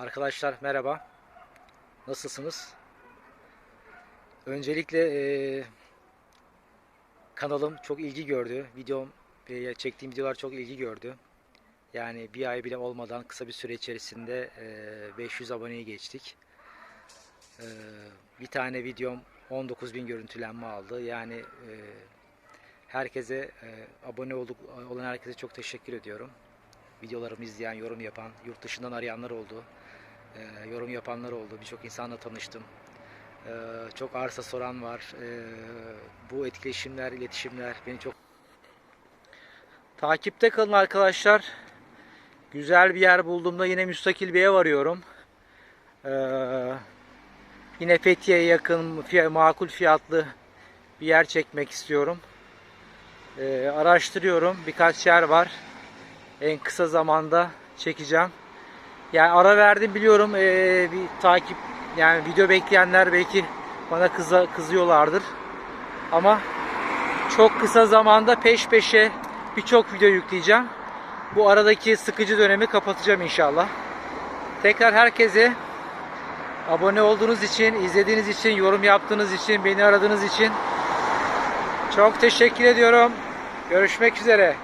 Arkadaşlar merhaba. Nasılsınız? Öncelikle eee, kanalım çok ilgi gördü. Videom, e, çektiğim videolar çok ilgi gördü. Yani bir ay bile olmadan kısa bir süre içerisinde eee, 500 aboneyi geçtik. Eee, bir tane videom 19 bin görüntülenme aldı. Yani eee, herkese eee, abone olduk olan herkese çok teşekkür ediyorum. Videolarımı izleyen, yorum yapan, yurt dışından arayanlar oldu. Ee, yorum yapanlar oldu. Birçok insanla tanıştım. Ee, çok arsa soran var. Ee, bu etkileşimler, iletişimler beni çok... Takipte kalın arkadaşlar. Güzel bir yer bulduğumda yine müstakil bir ev arıyorum. Ee, yine Fethiye'ye yakın, makul fiyatlı bir yer çekmek istiyorum. Ee, araştırıyorum. Birkaç yer var. En kısa zamanda çekeceğim. Yani ara verdim biliyorum ee, bir takip yani video bekleyenler belki bana kıza, kızıyorlardır. Ama çok kısa zamanda peş peşe birçok video yükleyeceğim. Bu aradaki sıkıcı dönemi kapatacağım inşallah. Tekrar herkese abone olduğunuz için, izlediğiniz için, yorum yaptığınız için, beni aradığınız için çok teşekkür ediyorum. Görüşmek üzere.